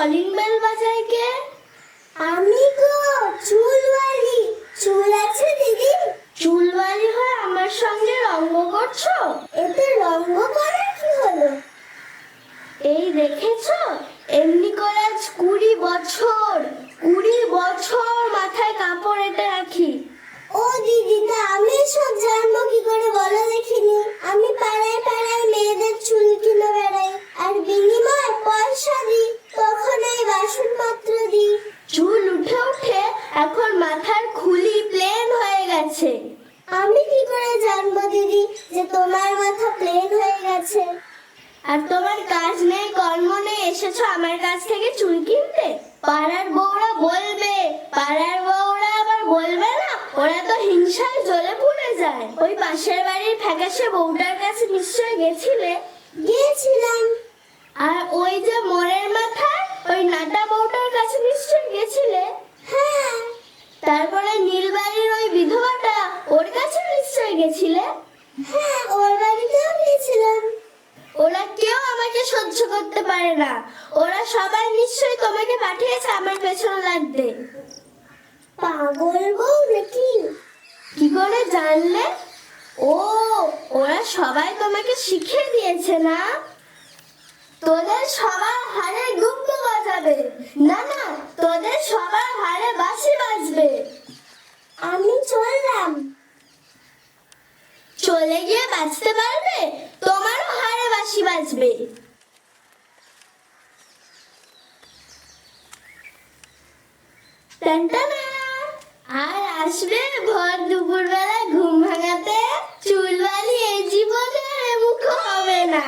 Calling bell বাজায় কে? আমি গো, চুলওয়ালি। চুল আছে দিদি? চুলবালি হয়ে আমার সঙ্গে রঙ্গ করছ? এতে রঙ্গ করার কি হলো? এই দেখেছ? এমনি করে আজ কুড়ি বছর কুড়ি বছর মাথায় কাপড় এঁটে রাখি। ও দিদি এখন মাথার খুলি প্লেন হয়ে গেছে। আমি কি করে জানব দিদি যে তোমার মাথা প্লেন হয়ে গেছে? আর তোমার কাজ নেই, কর্ম নেই, এসেছ আমার কাছ থেকে চুল কিনতে? পাড়ার বউরা বলবে, পাড়ার বউরা আবার বলবে না? ওরা তো হিংসায় জ্বলে পুড়ে যায়। ওই পাশের বাড়ির ফ্যাকাশে বউটার কাছে নিশ্চয় গেছিলে? গিয়েছিলাম আর ওই যে মোড়ের মাথায় ওই নাটা বউটার কাছে নিশ্চয় গেছিলে হ্যাঁ তারপরে নীলবাড়ির ওই বিধবাটা ওর কাছে গেছিলে হ্যাঁ ওর বাড়িতেও গিয়েছিলাম। ওরা কেউ আমাকে সহ্য করতে পারে না। ওরা সবাই নিশ্চয়ই তোমাকে পাঠিয়েছে আমার পেছনে লাগতে। পাগল বউ নাকি? কি করে জানলে? ও ওরা সবাই তোমাকে শিখিয়ে দিয়েছে না? তোদের সবার হারে ডুবো বাজাবে না না তোদের সবার হারে বাঁশি বাজবে আমি চললাম চলে গিয়ে বাঁচতে পারবে? তোমারও হারে বাসি বাঁচবে আর আসবে ভর দুপুর বেলা ঘুম ভাঙাতে। চুলবালি এই জীবনে মুখ হবে না।